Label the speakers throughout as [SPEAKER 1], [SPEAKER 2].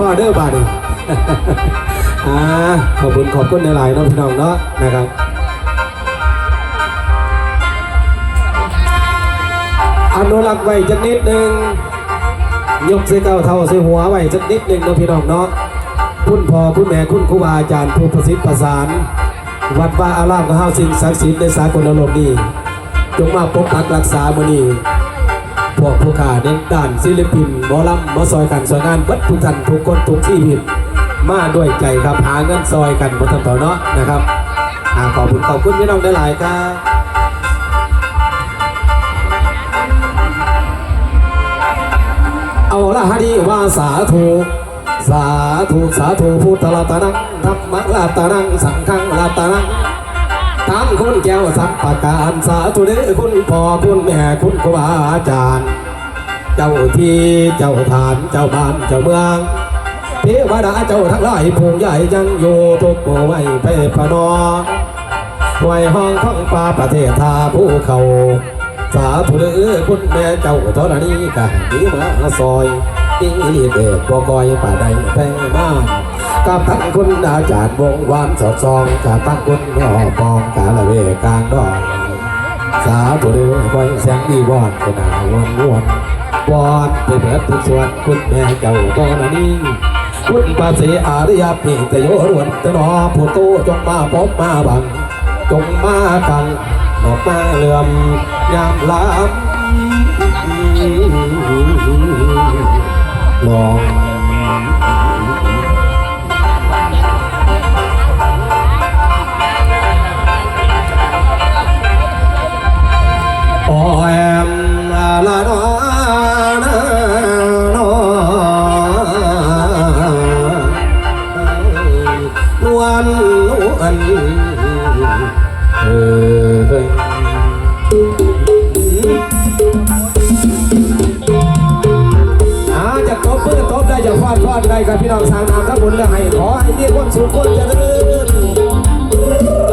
[SPEAKER 1] พ่อเด้อบาดนีอ่าขอบคุณขอบคุณในหลายๆเนาะพี่น้องเนาะนะครับอนุรักษ์ไว้จักนิดหนึ่งยกเสเก้าเท่าเสหัวไว้จักนิดหนึ่งเนาะพี่น้องเนาะคุณพ่อคุณแม่คุณครูบาอาจารย์ผู้ประสิทธิ์ประสาน วัดว่าอารามของเฮาสิ่งศักดิ์สิทธิ์ในสากลโลกนี้จงมาปกปักรักษามื้อนี้ พวกผู้ขาในด้านศิลปินหมอลำหมอซอยกันซอยงานเบัดทุกท่านทุกคนทุกชีวิตมาด้วยใจครับหาเงินซอยกันบ่ต้องต่อเนาะนะครับอ่าขอบคุณขอบคุณพี่น้องได้หลายครับเอาละฮะดีว่าสาธุสาธุสาธุพุทธรัตนังธรรมรัตนังสังฆังรัตนัง ตามคุณแก้วสัมปการสาธุเด้อคุณพ่อคุณแม่คุณครูบาอาจารย์ เจ้าที่เจ้าฐานเจ้าบ้านเจ้าเมืองเทวดาเจ้าทั้งหลายผู้ใหญ่ยังอยู่ทุกหมู่ไว้ไปพนอไว้ห้องของป่าประเทศทาภูเขา สาธุเด้อคุณแม่เจ้าธรณีกันดีมาซอยยิ่งรีเด็กบ่กอยป่าใดแพ้มาก บทั้งคุณอาจารย์วงวานสอดซองกับทั้งคุณนอปองกาละเวกางดอกสาธุเด้อคอยแสงดีวอดก็น่าวนวนวอนไปเบิดทุกส่วนคุณแม่เจ้าธรณีคุณปาสีอาริยปิตโยรวนตนอผู้โตจงมาพบมาบังจงมากังดอกมาเหลื่อมยามลามลอง ได้จะฟาดฟาดได้กับพี่น้องสาวน้ำทั้งหมดเลยให้ขอให้มีความสุขคนเจริญ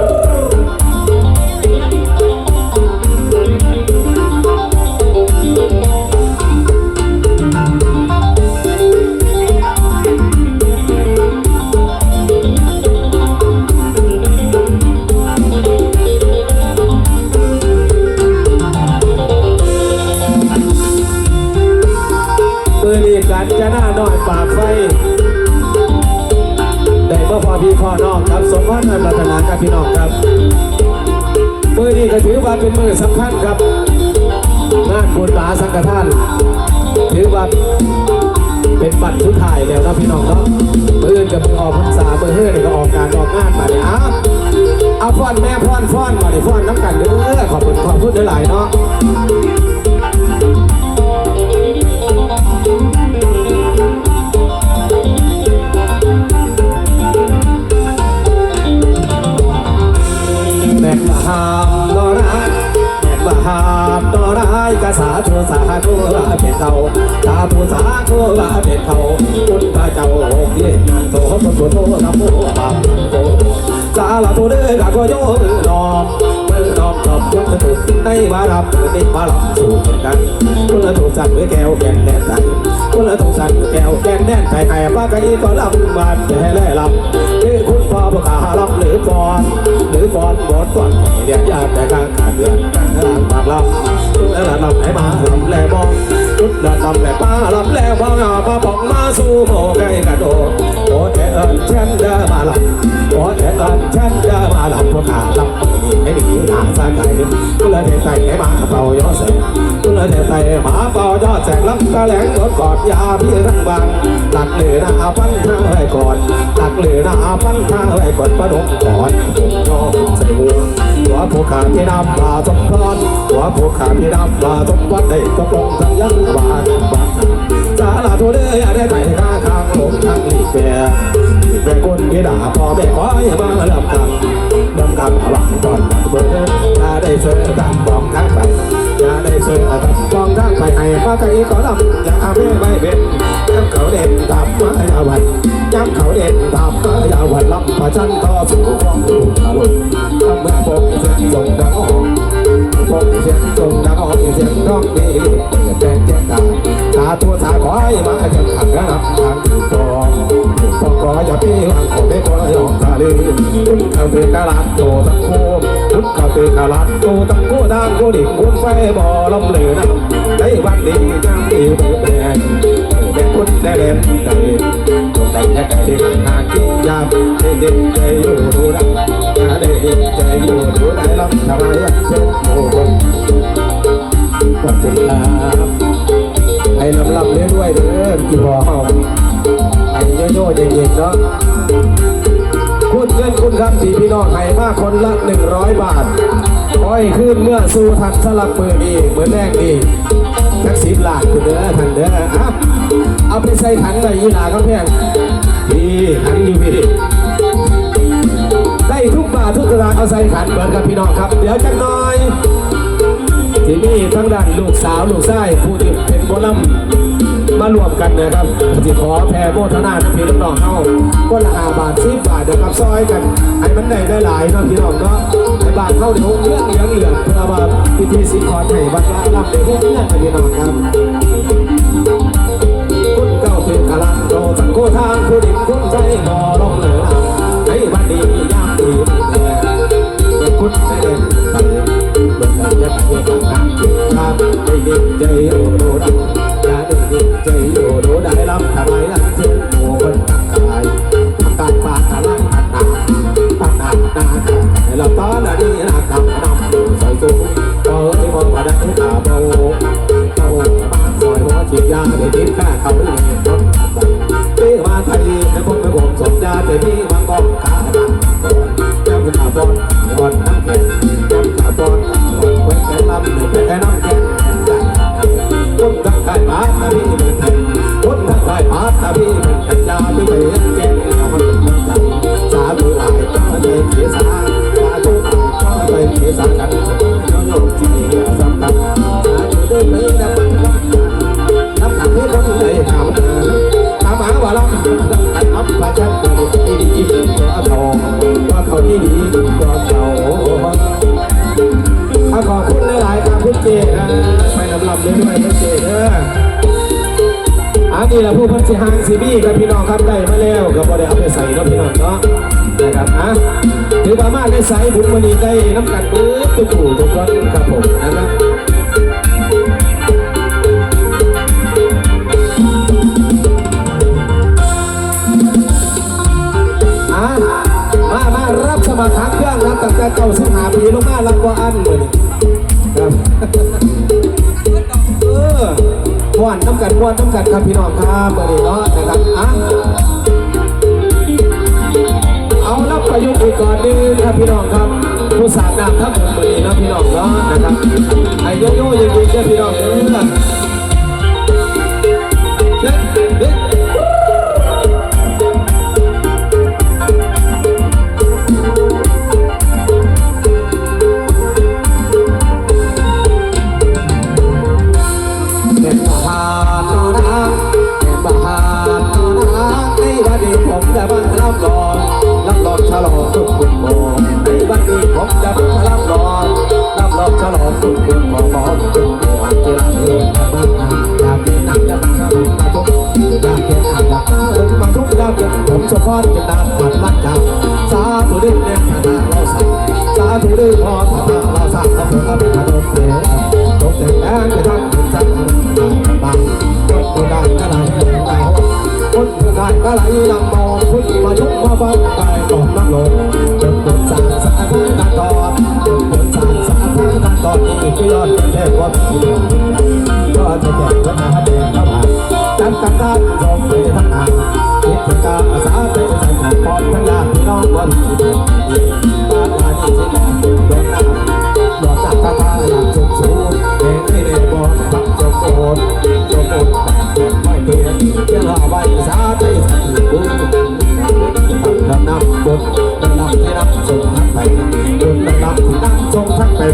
[SPEAKER 1] พี่น้องครับมือนี้ก็ถือว่าเป็นมือสำคัญครับ งานบุญมหาสังฆทาน ถือว่าเป็นบัตรทุ่ถ่ายแล้วนะพี่น้องเนาะมืออื่นกับมือออกพรรษามือเฮือนี่ก็ออกการออกงานมาเนี่ยอ้าเอาฟ้อนแม่ฟ้อนฟ้อนมาเลยฟ้อนน้ำกันเด้อขอบคุณขอบคุณหลายเนาะ หามนอร้ายแม่มาหามนอร้ายกษาโทสาโทลาเป็นเท่าตาผู้สาโทลาเป็นเท่าคุณพระเจ้าเกียรติโสพระโสโทนะโมบามโตสาลาโทเด้อกะก็โยมือนอมมือนอมตอบยกกระตุกในมารับมือในมารับสู่กันคุณละถูกสั่งมือแก้วแก่นแดนใจคุณละถูกสั่งมือแก้วแก่นแดนใจให้ป้ากะอีก็ลำบานแก่แล่ลำคือ คุณพ่อกาลำหรือฟอนหรือฟอนบอดฟอนเรียกยาติแต่กลางขาเดือนกลางปากลำคุณละลำให้มาหุ่นแลมอง คุณละลำแลป้าลำแลมองอาป้าปองมาสู่โมไก่กระโดดโอแต่เอิญฉันเดินมาลำโอแต่เอิญฉันเดินมาลำพวกขาลำไม่มีหน้าสาไก่คุณละเทใส่มาเป่ายอแสงคุณละเทใส่มาเป่ายอแสงลำกระแหลงรถกอดยาพี่ทั้งบางตักเหลือหน้าพันท่าไว้ก่อนตักเหลือหน้าพันท่าไว้ก่อนประดมก่อนผมยอมใส่หัว หัวผู้ขาพี่น้ำมาสมพรหัวผู้ขาพี่น้ำมาสมวัดได้ก็ปรงทั้งยังบานบานสาลาโทเด้อได้ไถ่ข้าข้างหลงทางหลีกแปรแม่คนพี่ด่าพ่อแม่ขอให้มาลำกังลำกังหลังก่อนเบิดถ้าได้เจอกันบอกทางไปอย่าได้เจอกันบอกทางไปให้ป้าไก่ขอลำอย่าเอาไม่ไม่เป็นย้ำเขาเด่นตามมายาวันย้จำเขาเด่นตาม ดลำพระจันทร์ต่อสู่ฟ้องถูกอารมณ์ทำเมื่อพบเสียงจงดังออกพบเสียงจงดังออกเสียงร้องดีเปิดแจ้งแจ้งตาตาตัวสาคอยมาจะขังระนับทางถูกต้องถูกต้อขออย่าพี่หวังขอไม่ขอยอมทะเลคุณเอาเปกาลาดโตสังโคมคุณเอาเปกาลาดโตสังโคดางโคดิ่งคุณไฟบ่อลมเหลือนะในวันนี้จังดีเปิดแดงเป็นคุณแดงใจ ตรงใจแยกที่ห่างห่างกินยามได้เด็กใจอยู่ดูดังได้เด็กใจอยู่ดูได้ลำทำไมเจ้าโอ้คนขอบคุณครับให้ลำลำเรื่อยด้วยเด้อกี่พอเฮาไอ้โย่ๆเย็นๆเนาะคุณเงินคุณคำที่พี่น้องให้มากคนละหนึ่งร้อยบาทคอยขึ้นเมื่อสู้ทันสลับมือดีเหมือนแรกดี ทักสิบล้านคุณเด้อทันเด้ออะเอาไปใส่ถังเลยยีหนาก็แพงพี่ถังอยู่พี่ได้ทุกบาททุกตารางเอาใส่ขันเหมือนกับพี่น้องครับ เดี๋ยวจังหน้อยที่นี่ทั้งด้านลูกสาวลูกชายผู้ที่เป็นโบลัมมารวมกันนะครับที่ขอแผ่โมทนาพี่น้องเฮาก็ละหาบาทสิบบาทเดี๋ยวครับซอยกันให้มันได้ได้หลายเนาะพี่น้องเนาะ บาทเข้าในห้องเรื่องเหลืองเหลืองพระบาทพิธีสิขอไถ่วัดละลำในพวกเพื่อนนะพี่นอนครับ นี้แหละผู้พันธิหางซีบี้กับพี่น้องครับได้มาแล้วก็บ่ได้เอาไปใส่เนาะพี่น้องเนาะนะครับอะถือว่ามาได้ใส่บุญมณีได้น้ำกันมือทุกผู้ทุกคนครับผมนะครับมามารับสมัครทางเครื่องรับตั้งแต่เก้าสิบห้าปีลงมารับกว่าอันเลยครับ ม่วนน้ำกันม่วนน้ำกันครับพี่น้องครับเบอร์ดีเนาะนะครับอะเอารับประยุกต์อีกก่อนหนึงครับพี่น้องครับผู้สาดน้ำทั้งหมดเบอร์ดีเนาะพี่น้องเนาะนะครับไอ้โยโย่ยังดีเจ้าพี่น้องเออ ในวันนี้ผมจะมารับรอง อนนี้ก็ย้อนแค่ความคิดก็จะแก่ปัญหาแดงเข้ามาจันกันด้านสองไปทั้งทางเหตุการณ์อาสาใจใจของพร้อมทั้งญาติพี่น้องวันที่ดีบ้านมาที่ที่ดวงน้ำดอกจากตาตาอยากสูงสูงเด็กไม่เด็กบอลปักจมโอนจมโอนแต่ไม่เปลี่ยนเจ้าไว้สาใจสักทีบุญทำน้ำบน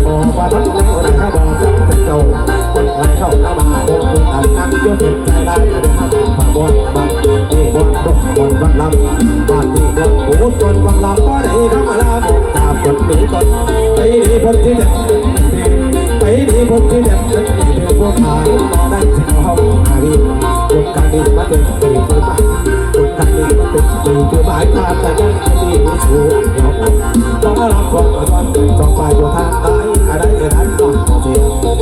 [SPEAKER 1] ส่งทักไปบอกว่าทั้งแล้วนะครับอกจับเป็นเจ้าคนไหลเข้าหน้ามาคงคงอันนั้นยกเห็นใจได้ก็ได้ทำผ่าบนบังนี่บนบนบนบังลำบ้านที่บนหูบนบังลำก็ได้ข้ามาลาบจาคนมีคนไปดีคนที่เด็ดไปดีพบที่เด็ดเด็ดเด็ดพวกหาต่อได้ถึงห้องหาดีพวกกันดี ปีมาเป็นปีหมายตาแต่ยังมีผู้ชูยอมต้องรับของมาตอนต้องไปอยู่ทางอะไรอะไรต้อเสีย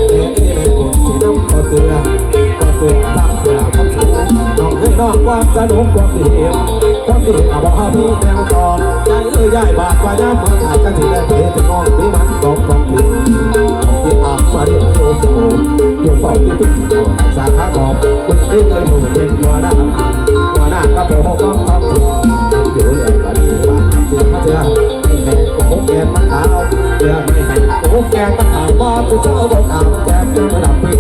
[SPEAKER 1] เอ็ที่เนคนที่ต้อก็เตือนก็เตือนทำเวลาต้องชูต้องให้นอกความสนุกควมียวต้องบอกเาพี่แนวตอนใจเอ้ยย้ายบาดไปน้ำมันาจจะถึงได้เพจมองที่มันต้องต้องผิดที่อาบไปโอ้โหอยู่ต่อที่ตึกสาขาบอกคุณเอ้ยเลยหมู่เป็นหัวหน้ หน้าก็เป็นห้องต้องอยู่เลยวันนี้บ้านเสียมาเจอไม่ให้โอ้แกมันขาเรือไม่ให้โอ้แกมันขาวบอจะเจ้าบอกขาแกจะมาดับปี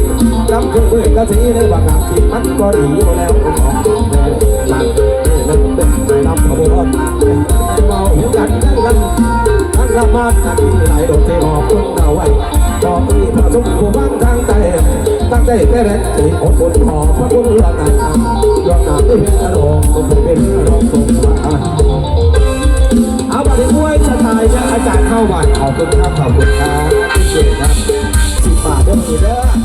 [SPEAKER 1] จำคือเพื่อนก็สีได้ว่างามที่มันก็ดีอยู่แล้วคุณของเลยหลังเดินเดินไปรับขบวนเมาหิวกันกันกันทั้งละมาดกันที่ไหลดอกเทหอบคุณเอาไว้บอกมีพระสงฆ์ผู้ฟังทางใจตั้งใจแต่แรกที่อดทนขอพระคุณเรื่องนั้น ยอมนาไม่เป็นอารมณ์สงสารเอาบัตรมวยสไตล์เนี่ยอาจารย์เข้าวัดขอบคุณครับขอบคุณครับพิเศษครับสิบบาทเด้อเด้อ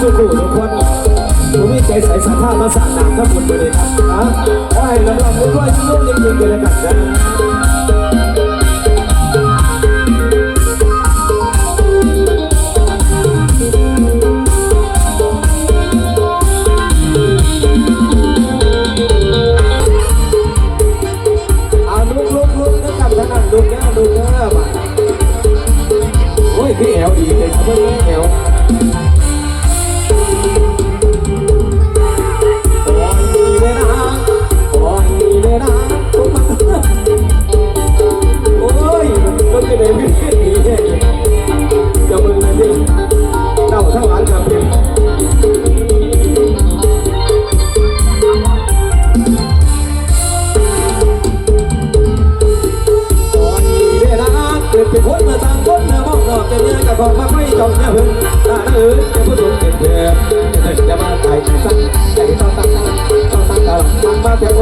[SPEAKER 1] สุขุทุกคนผมมีใจใส่สัทธามาสร้างหนักทั้งหมดเลยครับนะขอให้ลำลำด้วยชิ้นนุ่มยิ่งๆกันเลยกันนะเลุกลุกลุกนะกับท่านนั่นลุกนะลุกนะมาโอ้ยพี่แอลดีเลยครับเพื่อนแอล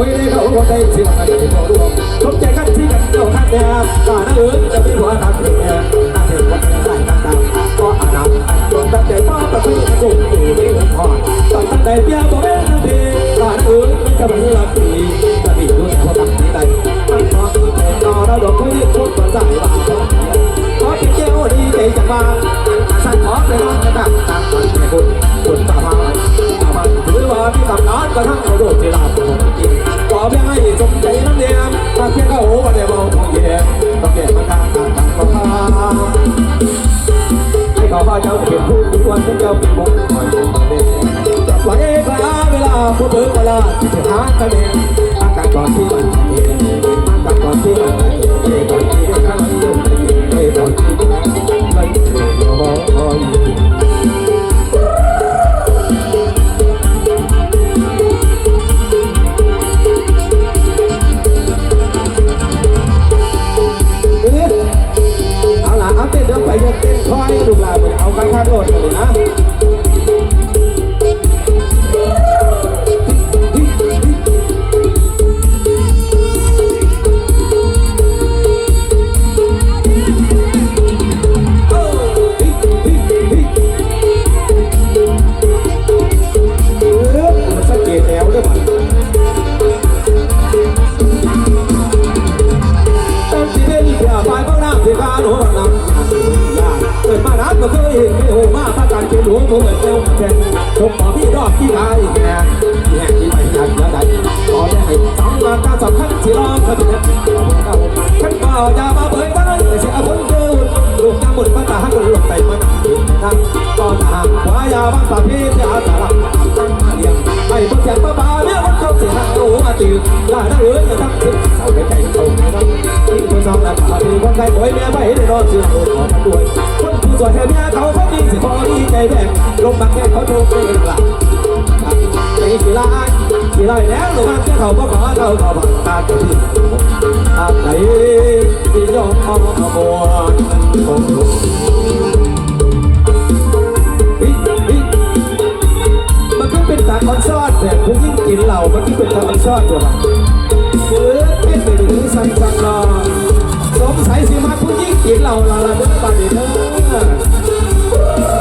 [SPEAKER 1] ยได้เขาคนได้สิว่ากันที่พอรู้สมใจกันที่กันเจ้าข้าเนี่ยตาเอ๋ยจะเป็นหัวทางเดเนี่ยทางเถิดวันได้ตั้งตาก็อาณาจนตั้งแต่ป้าตะคุยจุ่มอยู่ในหัวพอตอนตั้งแต่เปียบอกแม่ทันทีตาเอ๋ยจะเป็นรักดีจะมีด้วยเขาตั้งใดตั้งพอตอเราดอกคุยคนตัวใจว่าขอเป็นเจ้าดีใจจังมาสั่งขอไปนอนกระดับตามมันแม่คุณคุณตาพาตาพาถือว่าพี่กับน้อนก็ทั้งเอาโดดเจราผมกินข อบยังให้สมใจน้ำเดียมถ้าเพียงเข้าโอ้ก็ได้มองทองเย่ต้องแก่มาทางทางทางขาพาให้เขาพาเจ้าเก็บผู้ทุกวันที่เจ้าเป็นมงคอยเด่นจับไว้คลาเวลาผู้เบิกเวลาที่จะหากันเองอากาศก่อนที่มันเองอากาศก่อนที่มัน นเลยนะ งแกผมขอพี่รอบที่ไรแกแยกที่ไปยันยาใดขอได้ให้สองมาการสำคัญสิรองขันเด็ดขันเบาอย่ามาเบิดได้แต่เสียผลเดินลูกน้ำบนมาตาหักหลบไปมันทั้งตอนห่างขวายาบางสาพีจะอาสาลักตั้งมาเลี้ยงไอ้พวกแกป้าบ้าเนี่ยมันเขาเสียหักโอ้มาตื่นลาดังเอ้ยจะทั้งคิดเศร้าไปใจเขาไม่รับที่คนสองหน้าตาดีคนใครป่วยแม่ไม่เห็นรอนเสือโดนขอมาด้วย ส่วนแค่เนี้ยเขาพอดีสิพอดีใจแดงลงมาแค่เขาโทรเฟนหลักใจสิลายสิลายแล้วลงมาแค่เขาก็ขอเขาเขาบักตาใจะาใจสิยอมเอาขบวนของลูกมันก็เป็นตาคอนซอดแต่ผู้ยิ่งกินเหล่ามันก็เป็นตาคอนซอดตัวเกิดไม่เป็นหรือสั่นสั่นรอสงสัยสิมาผู้ยิ่งกินเหล่าละละเดินไปเถอะ Oh,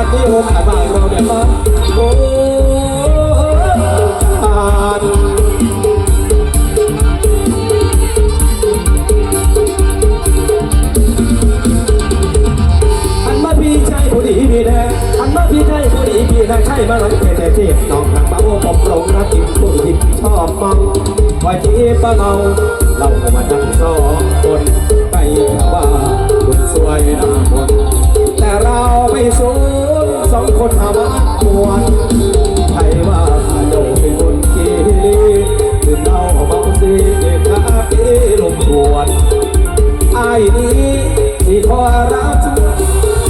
[SPEAKER 1] างบาดนี้ผมแต่บ้านเราเนี่ยมาโอ้ทานอันมาพี่ใช่ผู้ดีพี่แดงอันมาพี่ใช่ผู้ดีพี่แดงใช่มาหลังเทเทเทน้องทางมาโอ้ผมหลงรักกินผู้หญิงชอบมังไว้ที่ปะเมาเรามาทั้งสองคนไปว่าคุณสวยหน้ามนแต่เราไม่สูญ สองคนหามามวนใครว่าเจ้าเป็นคนเกเรตื่นเต้าเบาสีเด็กขาปีลมปวดไอ้นี้ที่ขอรับ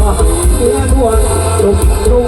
[SPEAKER 1] มาให้เนื้อนวลลุกรุ่ง